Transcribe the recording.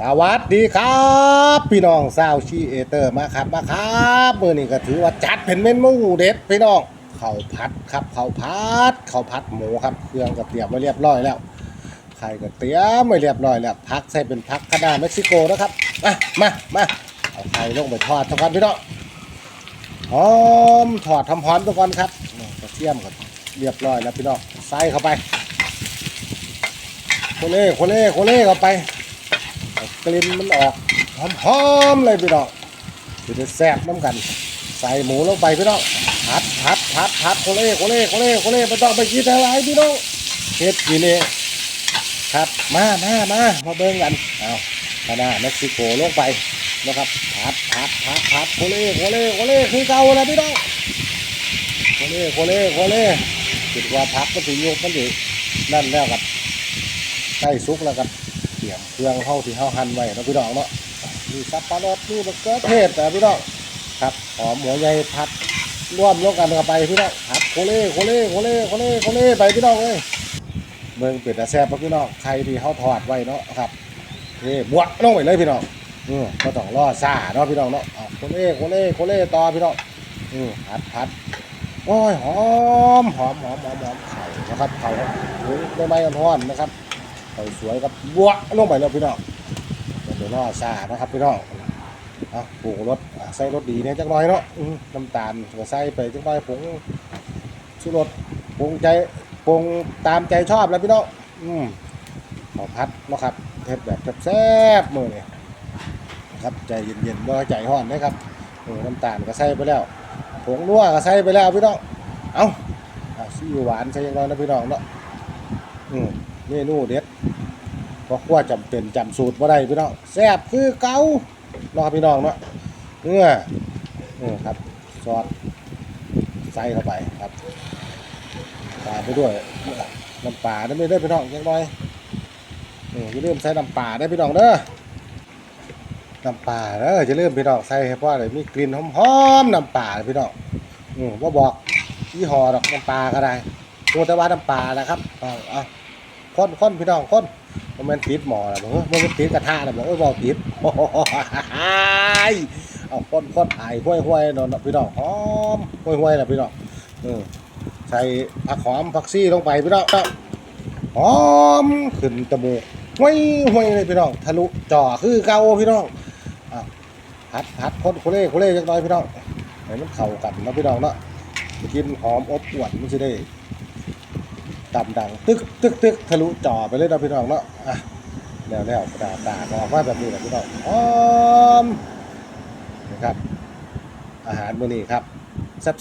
สวัสดีครับ พี่น้องซาวชีเอเตอร์มาครับมาครับมือนี้ก็ถือว่าจัดเป็นเมนูเด็ดพี่น้องข้าวผัดครับข้าวผัดข้าวผัดหมูครับเครื่องก็เตรียมไว้เรียบร้อยแล้วไข่ก็เตรียมไว้เรียบร้อยแล้วพักใส่เป็นพักคานาเม็กซิโกนะครับมามามาเอาไข่ลงไปทอดทุกคนพี่น้องหอมถอดทำหอมทุกคนครับกระเทียมก็เรียบร้อยแล้วพี่น้องใส่เข้าไปโคเล่โคเล่โคเล่เข้าไป กลิ่นมันออกหอมๆเลยพี่น้องคือจะแซ่บน้ำกัน ใส่หมูลงไปพี่น้องผัดผัดผัดผัดโคเล่โคเล่โคเล่โคเล่ไม่ต้องไปคิดอะไรพี่น้องเฮ็ดกินเองครับมามามามาเบิ่งกันเอาคณะเม็กซิโกลงไปนะครับผัดผัดผัดผัดโคเล่โคเล่โคเล่คือเก่าแล้วพี่น้องโคเล่โคเล่โคเล่คิดว่าผักก็ถึงยกมันอยู่นั่นแล้วกับใกล้สุกแล้วกับ รียมเครื่องเข้าที่เข้าหั่นไว้เนาะพี่น้องเนาะมีสับปะรดมีมะเขือเทศนะพี่น้องครับหอมหัวใหญ่ผัดร่วมลงกันเข้าไปพี่น้องผัดโคเล่โคเล่โคเล่โคเล่โคเล่ไปพี่น้องเอ้ยเบิ่งเป็ดแซ่บพี่น้องใครที่เขาทอดไว้เนาะครับนี่บวชลงไปเลยพี่น้องอือก็ต้องรอซ่าเนาะพี่น้องเนาะโคเล่โคเล่โคเล่ต่อพี่น้องอือผัดผัดโอ้ยหอมหอมหอมหอมหอมไข่นะครับไข่ถึงใบไม้อ่อนนะครับ ไข่สวยกับบวลงไปแล้วพี่น้องเดี๋ยวรอซานะครับพี่น้องเอาปรุงรสอะใส่รสดีเนี่ยจักหน่อยเนาะน้ำตาลก็ใส่ไปจักหน่อยผงชูรสปรุงใจปรุงตามใจชอบแล้วพี่น้องอืมขอพัดนะครับเทศแบบแซ่บมือเนี่ยนะครับใจเย็นๆว่ใจห้อนนะครับเออน้ำตาลก็ใส่ไปแล้วผงนัวก็ใส่ไปแล้วพี่น้องเอาซีอิ๊วหวานใส่ยังน้อยนะพี่น้องเนาะอืม เมนูเด็ดเพราะว่าจำเป็นจำสูตรว่าได้พี่น้องแซ่บคือเก่าเนาะพี่น้องเนาะเนื้อเออครับซอสใส่เข้าไปครับตามไปด้วยน้ำปลาได้ไม่ได้พี่น้องยังน้อยอย่าลืมใส่น้ำปลาได้พี่น้องเด้อน้ำปลาเด้อจะลืมพี่น้องใส่เพราะอะไรมีกลิ่นหอมๆน้ำปลาพี่น้องอืมว่าบอกยี่ห้อดอกน้ำปลาก็ได้ตัวแต่ว่าน้ำปลานะครับเอาเอา คนคนพี่น้องคนมันเป็นติดหมอแล้วบอกว่ามันเป็นติดกระทะแล้วบอกโอ้ยบอกติดโอ้โหเอาคนคนไอ้ห้วยห้วยนอนพี่น้องหอมห้วยห้วยนะพี่น้องเออใส่ผักหอมผักซี่ลงไปพี่น้องหอมขึ้นจมูกห้วยห้วยเลยพี่น้องทะลุจ่อคือเกาพี่น้องอะพัดพัดคนโคเล่โคเล่จักน่อยพี่น้องให้มันเข้ากันนะพี่น้องเนาะกินหอมอบอวดมันจะได้ำดัง ตึกตึกตึกทะลุจ่อไปเลยนะพี่น้องเนาะอะแล้วแล้วกระดาษตาก็ออกมาแบบนี้แหละพี่น้องหอมนะครับ อาหารมื้อนี้ครับแซ่บ